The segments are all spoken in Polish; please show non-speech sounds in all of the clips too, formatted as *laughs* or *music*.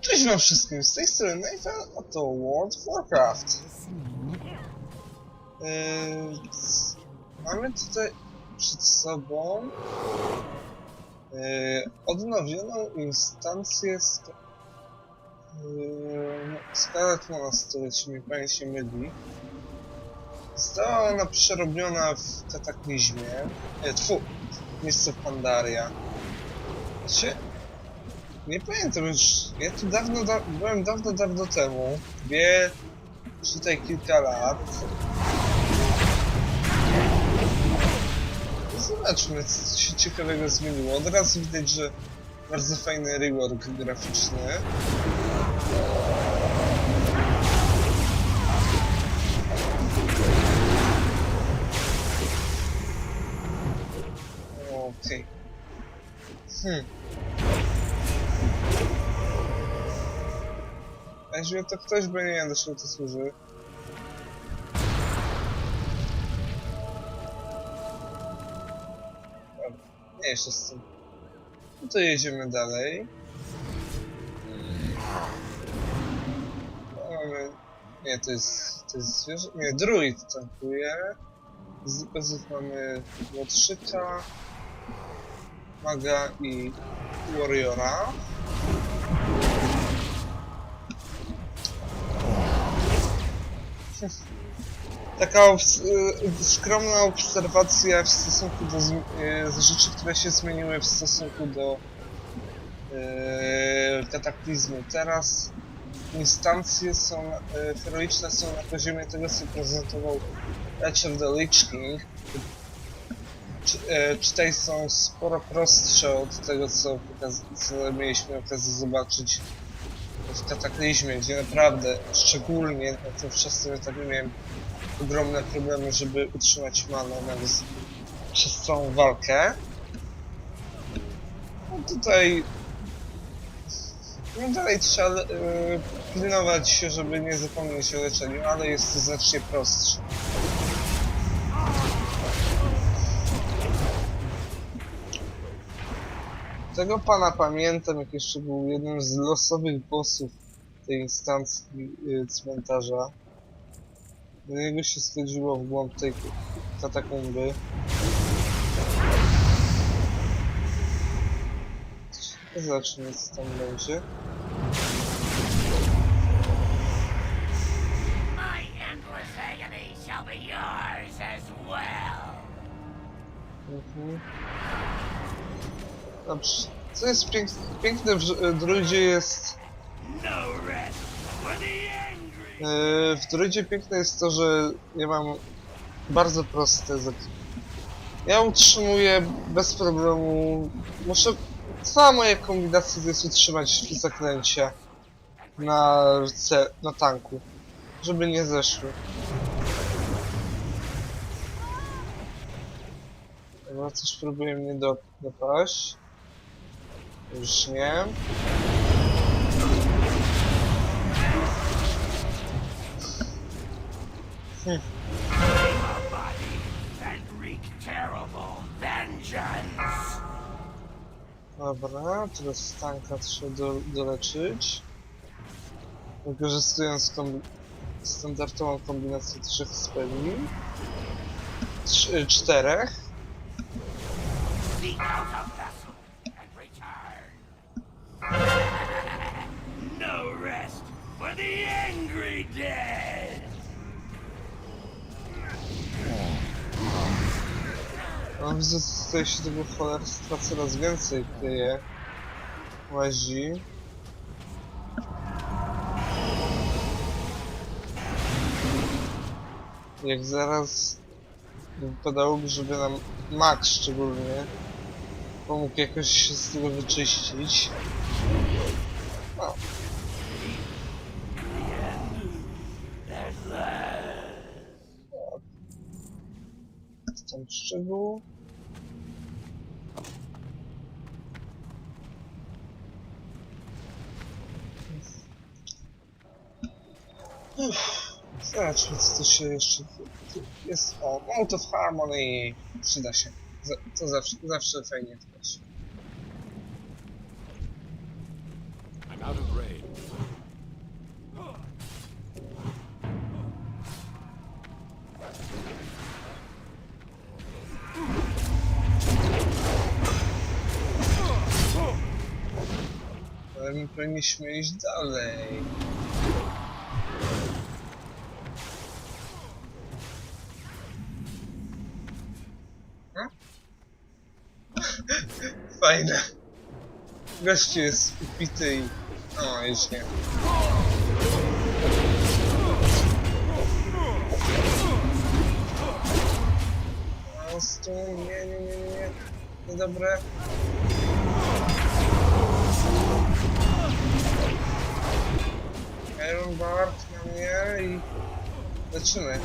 Cześć wam wszystkim, z tej strony Nathan, a to World of Warcraft. Yy, mamy tutaj przed sobą yy, odnowioną instancję sk- yy, Scarlet Monastery, jeśli mi pamięć się myli. Została ona przerobiona w kataklizmie. E, tfu, miejsce Pandaria. Znaczy, nie pamiętam już. Ja tu dawno, da byłem dawno, dawno temu. Dwie, tutaj kilka lat. Zobaczmy, co się ciekawego zmieniło. Od razu widać, że bardzo fajny rework graficzny. Okej. Hmm. A jeśli to ktoś by nie wiem, do czego to służy. Dobra, nie jeszcze z tym. No to jedziemy dalej. Mamy... Nie, to jest... To jest zwierzę... Nie, druid tankuje. Z bezów mamy Łotrzyka, Maga i Warriora. Taka obs y, skromna obserwacja w stosunku do y, rzeczy, które się zmieniły w stosunku do y, kataklizmu. Teraz instancje są, y, heroiczne są na poziomie tego, co prezentował Etcher the Lich King. Czy, tutaj są sporo prostsze od tego, co, co mieliśmy okazję zobaczyć w Kataklizmie, gdzie naprawdę, szczególnie na tym wczesnym etapie miałem ogromne problemy, żeby utrzymać manę nawet przez całą walkę. No tutaj no dalej trzeba e, pilnować się, żeby nie zapomnieć o leczeniu, ale jest to znacznie prostsze. Tego pana pamiętam, jak jeszcze był jednym z losowych bossów tej instancji y, cmentarza. Do niego się schodziło w głąb tej katakumby. Zacznij, co tam będzie. My Co jest pięk piękne w Dr- druidzie jest... Yy, w druidzie piękne jest to, że ja mam bardzo proste zak- Ja utrzymuję bez problemu. Muszę. Cała moja kombinacja to jest utrzymać zaklęcia na, na tanku, żeby nie zeszły. Dobra, coś próbuje mnie do, dopaść. Już nie. Vengeance. Dobra, teraz tanka trzeba do, doleczyć. Wykorzystując kombi standardową kombinację trzech speli. Trz czterech. No widzę, że tutaj się tego cholerstwa coraz więcej kryje. Łazi. Jak zaraz wypadałoby, żeby nam Max szczególnie pomógł jakoś się z tego wyczyścić. No. Tam szczegół. Uff, Zobaczmy co tu się jeszcze... Jest... O, Mount of Harmony! Przyda się. Za- To zawsze, zawsze fajnie dbać. Powinniśmy iść dalej. Hmm? *laughs* Fajne. Gościu jest upity i... O, już nie. Prostu nie, nie, nie, nie. Niedobre. I leczymy.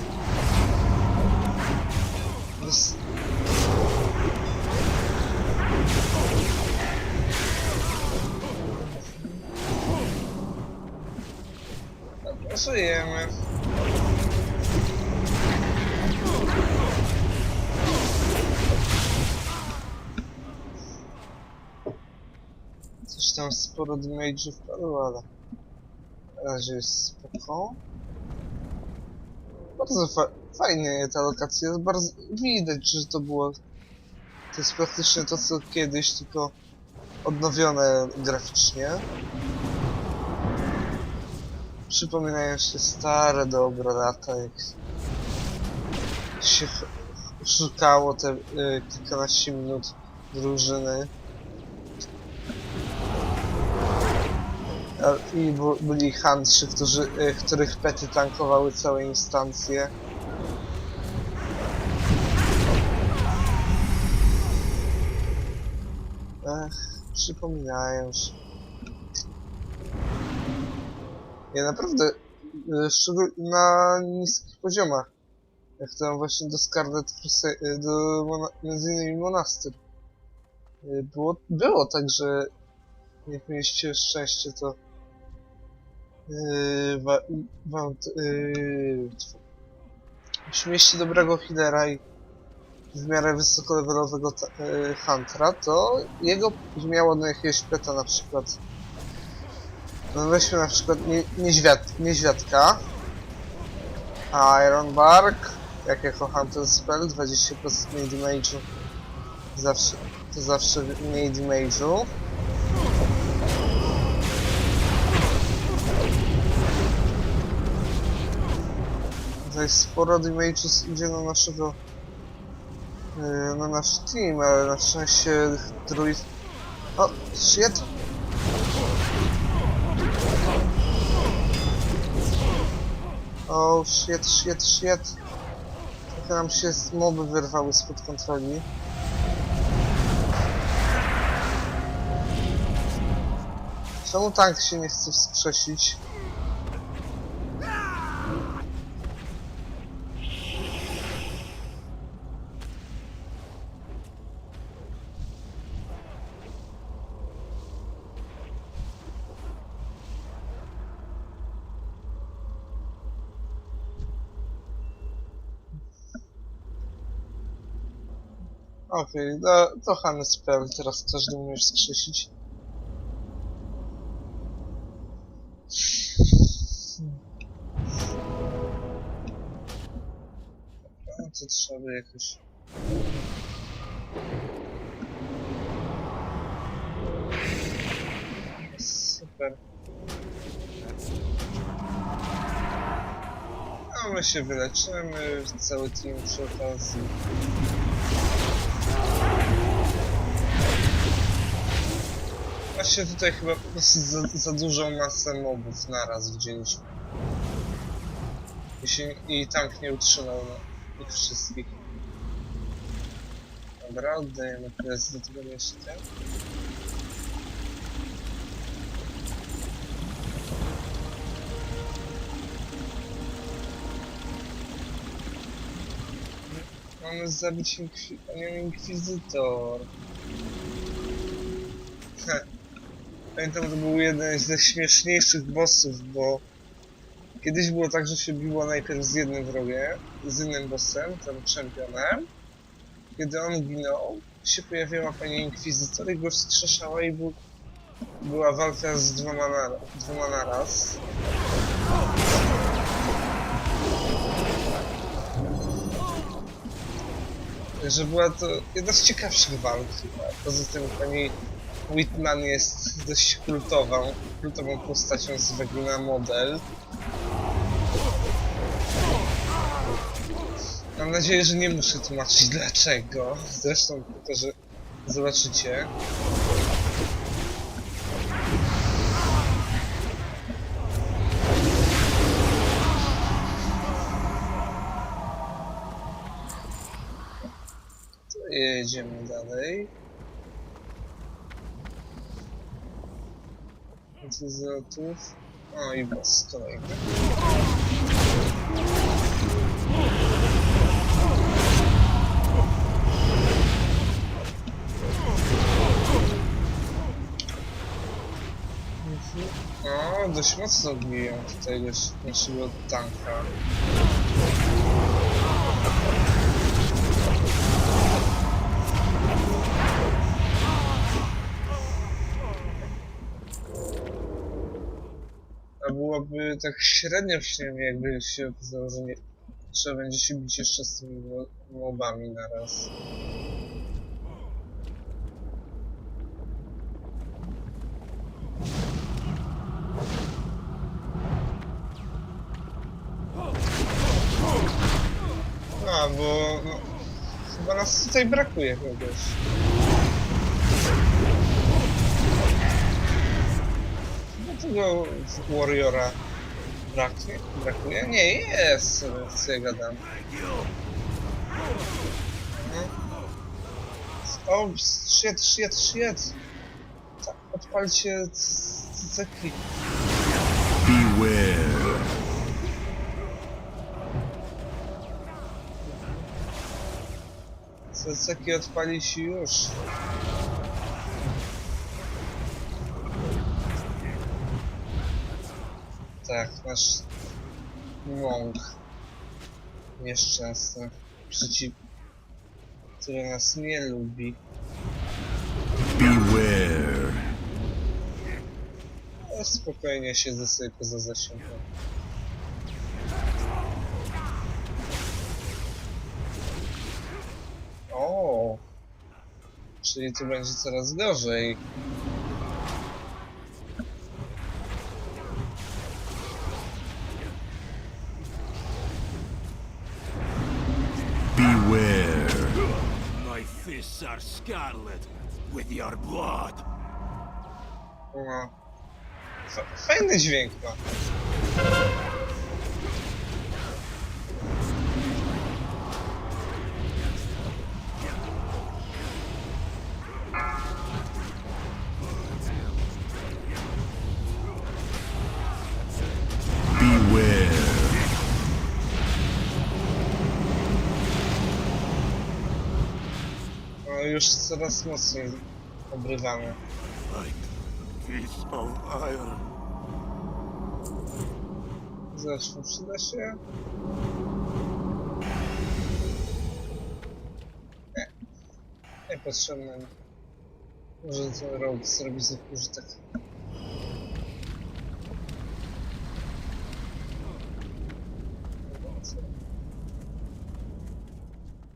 Dobra, żyjemy. Coś tam sporo damage'ów padło, ale na razie jest spoko. Bardzo fa fajnie ta lokacja jest, bardzo widać, że to było to jest praktycznie to co kiedyś, tylko odnowione graficznie. Przypominają się stare dobre lata, jak się szukało te y, kilkanaście minut drużyny. I byli huntrzy, którzy, y, których pety tankowały całe instancje. Ech, przypominają się. Ja naprawdę, y, na niskich poziomach, jak tam właśnie do Scarlet Crusade, y, do między innymi Monastyr. Było, było tak, że jak mieliście szczęście, to yy, yy, dobrego healera i w miarę wysokolevelowego ta- yy, huntera, to jego brzmiało do jakiegoś peta na przykład. No weźmy na przykład nie, niedźwiad, niedźwiadka. Iron Bark, jak jako Hunter Spell, 20% mniej damage'u. Zawsze, to zawsze mniej damage'u. Tutaj sporo damage'u idzie na naszego yy, na nasz team, ale na szczęście druid... O, shit! O, shit, shit, shit. Trochę nam się moby wyrwały spod kontroli. Czemu tank się nie chce wskrzesić? Okej, okay, to Hany teraz każdy umiesz skrzesić. No to trzeba by jakoś... Super. A my się wyleczymy, cały team przy okazji. Właśnie tutaj chyba po prostu za, za dużą masę mobów naraz widzieliśmy. I, się, I tank nie utrzymał na ich wszystkich. Dobra, oddajemy quest do tego miejsca. Mamy zabić inkwi Inkwizytor. Pamiętam, to był jeden ze śmieszniejszych bossów, bo kiedyś było tak, że się biło najpierw z jednym wrogiem, z innym bossem, tam czempionem. Kiedy on ginął, się pojawiła pani Inkwizytor i go wskrzeszała i był, była walka z dwoma, na, dwoma naraz. Także była to jedna z ciekawszych walk chyba. Poza tym pani Whitman jest dość kultową, kultową postacią z Wegna Model. Mam nadzieję, że nie muszę tłumaczyć dlaczego. Zresztą tylko, że zobaczycie. To jedziemy dalej. Więcej zlotów. O i boss kolejny. O, dość mocno biją tutaj naszego tanka. A byłoby tak średnio średnio, jakby się okazało, że nie trzeba będzie się bić jeszcze z tymi mo- mobami naraz. A, bo no, chyba nas tutaj brakuje kogoś. Dlaczego Warriora braknie? brakuje? Nie, jest! Co ja gadam. O, shit, shit, shit! Tak, odpalcie ceki. Beware. Ceki odpalić już. Tak, nasz mąk nieszczęsny przeciw, który nas nie lubi. Beware. Ale spokojnie siedzę sobie poza zasięgiem. O, czyli tu będzie coraz gorzej. Fists are scarlet with your blood. No. Fa- Fajny dźwięk ma. Coraz mocniej iron. Zresztą przyda się. Nie. Niepotrzebne. Może ten rogue zrobi z nich użytek.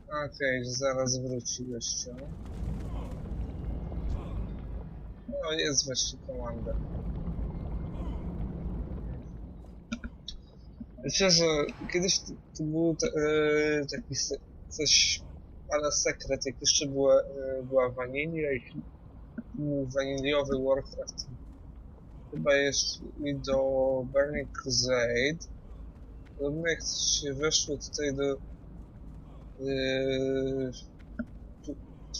Okej, zaraz wróci gościu. No, jest właśnie komanda. Myślę, że kiedyś to, to był e, taki se, coś ale sekret, jak jeszcze była, e, była wanilia i waniliowy Warcraft. Chyba jeszcze i do Burning Crusade. Podobno jak się weszło tutaj do yy, tu,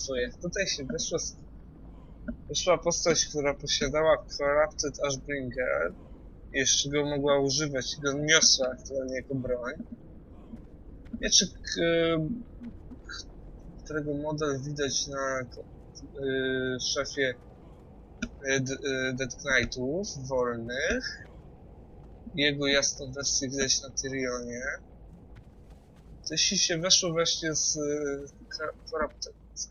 tu, tutaj się weszło z, weszła postać, która posiadała Corrupted Ashbringer jeszcze go mogła używać, go niosła aktualnie jako broń. Mieczyk, e, którego model widać na e, szefie e, D- e, Dead Knightów wolnych. Jego jasną wersję widać na Tyrionie. Jeśli się weszło właśnie z, z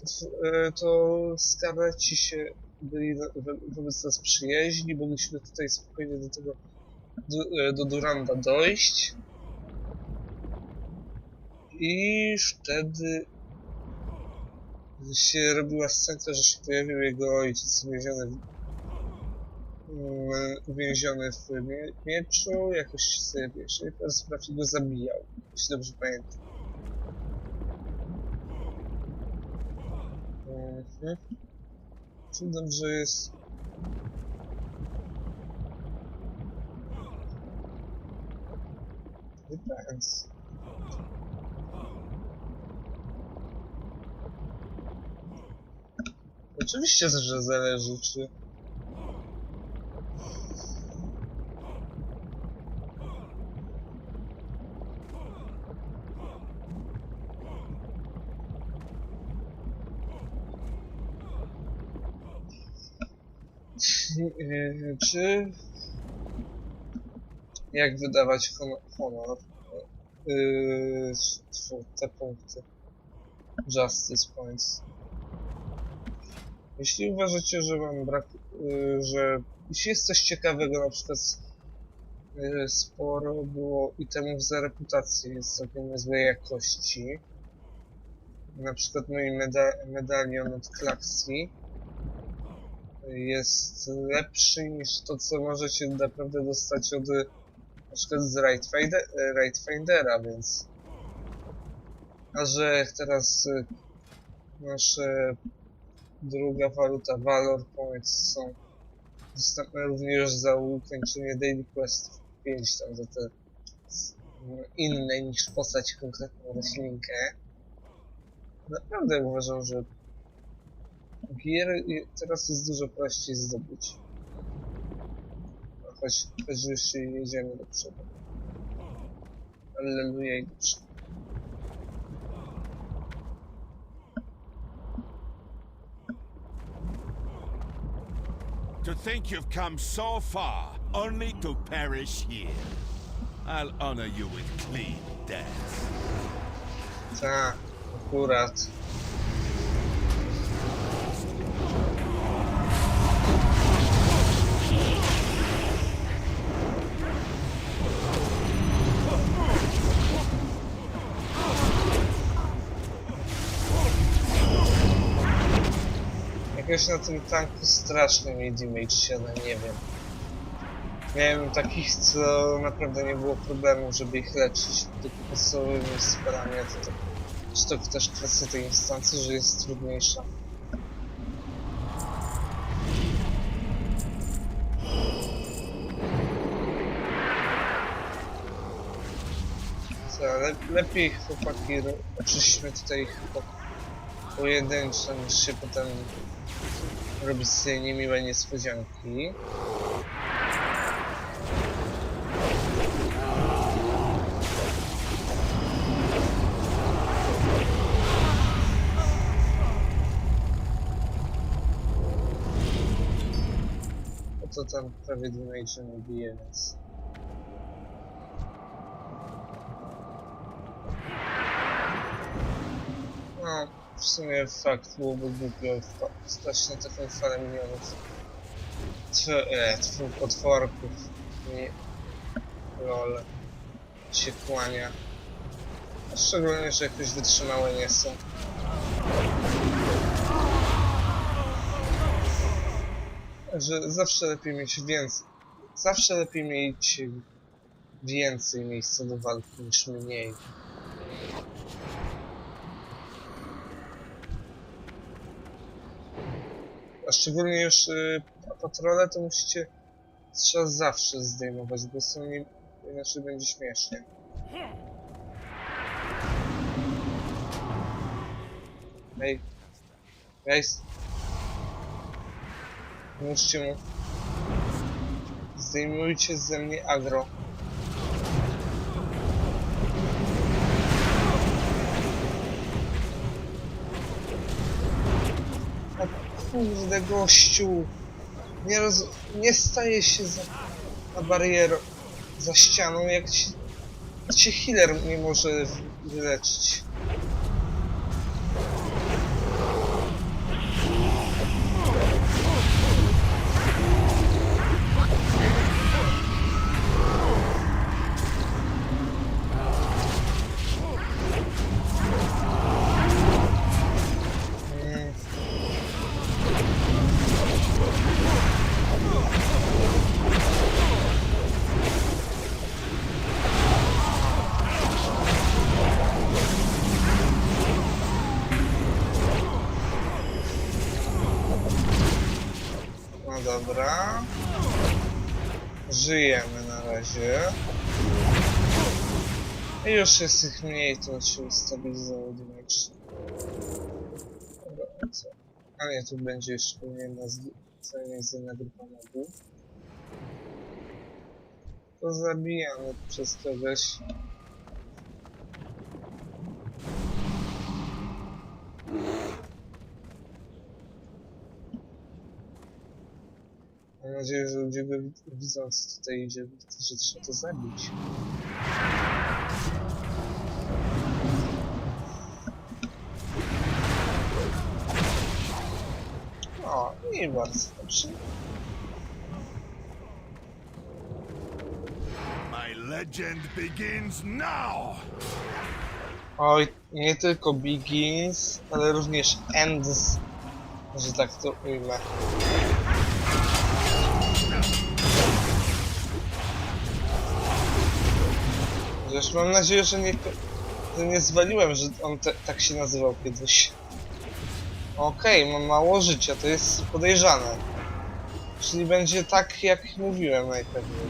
to, e, to skareci się byli wo- wo- wobec nas przyjaźni, mogliśmy tutaj spokojnie do tego, do, e, do Duranda dojść. I wtedy się robiła scenka, że się pojawił jego ojciec uwięziony w, mm, w mie mieczu, jakoś sobie wiesz, i teraz go zabijał, jeśli dobrze pamiętam. Mhm. Czy dobrze jest? Depends. Oczywiście, że zależy, czy... Czy... Jak wydawać honor? Yy, te punkty. Justice points. Jeśli uważacie, że mam brak, y, że jeśli jest coś ciekawego, na przykład y, sporo było itemów za reputację, jest całkiem niezłej jakości. Na przykład mój meda medalion od Klaxi jest lepszy niż to, co możecie naprawdę dostać od y, na przykład z Rightfinder, Rightfindera, więc a że teraz y, nasze druga waluta Valor Points są dostępne również za ukończenie Daily Quest 5 tam za te inne niż postać konkretną roślinkę. Naprawdę uważam, że gier teraz jest dużo prościej zdobyć. Choć, choć już jedziemy do przodu. Alleluja i do przodu. To think you've come so far, only to perish here. I'll honor you with clean death. Tak, akurat. Jakoś na tym tanku straszny mi damage się, no nie wiem. Miałem takich, co naprawdę nie było problemu, żeby ich leczyć tylko podstawowymi spelami, a to, to czy to też kwestia tej instancji, że jest trudniejsza? Co, le lepiej chłopaki, oczyśmy tutaj pojedynczo, niż się potem robić sobie niemiłe niespodzianki. To tam prawie damage nie bije, więc... No, w sumie fakt byłoby głupio stać na taką falę milionów. Tw e, potworków. Nie... Lol. Się kłania. Szczególnie, że jakoś wytrzymałe nie są. Że zawsze lepiej mieć więcej. Zawsze lepiej mieć więcej miejsca do walki niż mniej. A szczególnie już y, patrole to musicie trzeba zawsze zdejmować, bo są nie, inaczej będzie śmiesznie. Ej. Guys. Pomóżcie mu. Zdejmujcie ze mnie agro. Kurde gościu. Nie roz... Nie staje się za... na barierą. Za ścianą, jak ci... Cię healer nie może wyleczyć. I już jest ich mniej, to się ustabilizowało dynamicznie. Dobra, co? A nie, tu będzie jeszcze jedna z... co jest jedna grupa mobów. To zabijamy przez kogoś. Mam nadzieję, że ludzie go wid- widzą, co tutaj idzie, że trzeba to zabić. I bardzo dobrze. My legend begins now! Oj, nie tylko Begins, ale również Ends, że tak to ujmę. Chociaż mam nadzieję, że nie, że nie zwaliłem, że on te, tak się nazywał kiedyś. Okej, mam mało życia, to jest podejrzane. Czyli będzie tak, jak mówiłem najpewniej.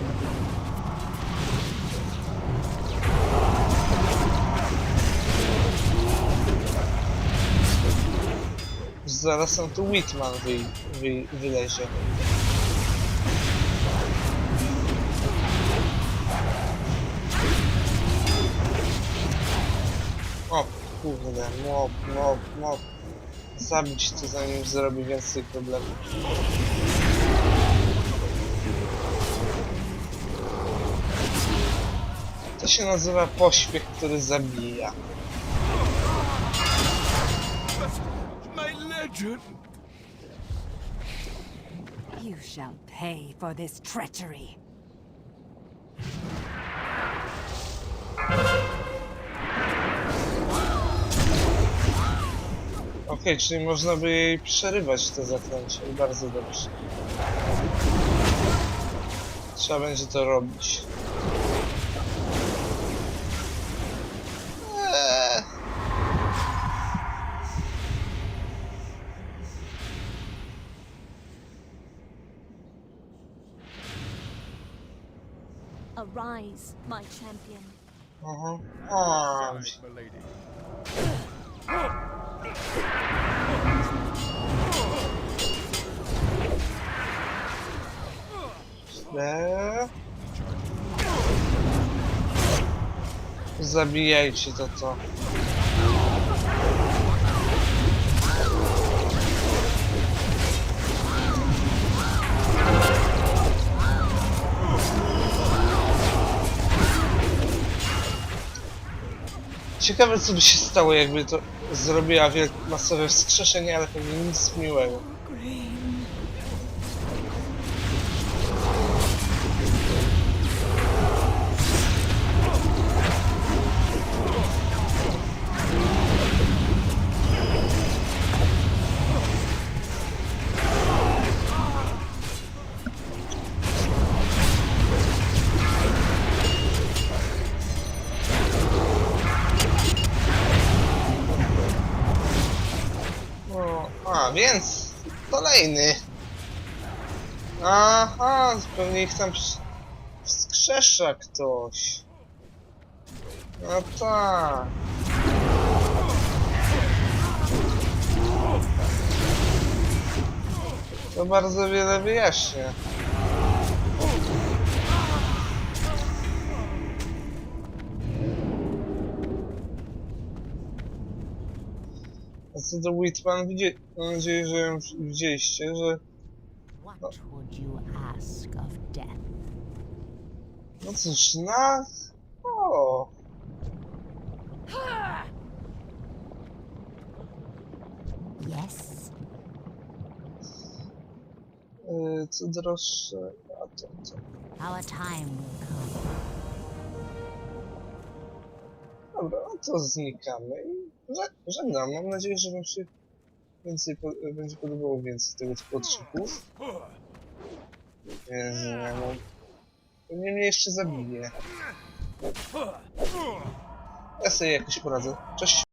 Zaraz on tu Whitman wy, wy, wylezie. O kurde, mob, mob, mob. Zabić to zanim zrobi więcej problemów. To się nazywa pośpiech, który zabija. My legend! You shall pay for this treachery. Okej, czyli można by jej przerywać te zaklęcie i bardzo dobrze. Trzeba będzie to robić. Eee. Arise, my champion. Aha. O, milady. Zabijajcie to to. Ciekawe co by się stało jakby to zrobiła wielkie masowe wskrzeszenie, ale pewnie nic miłego. Więc kolejny. Aha, pewnie ich tam wskrzesza ktoś. No tak. To bardzo wiele wyjaśnia. Co do Whitman, widzie... mam nadzieję, że ją widzieliście, że What would you ask of death? No cóż, na... O, Yes? y, co droższe, a to, to. Our time will come. Dobra, no to znikamy i że- żegnam. Mam nadzieję, że wam się więcej po, będzie podobało więcej tego typu odcinków. Jezu, mam... Pewnie mnie jeszcze zabije. Ja sobie jakoś poradzę. Cześć.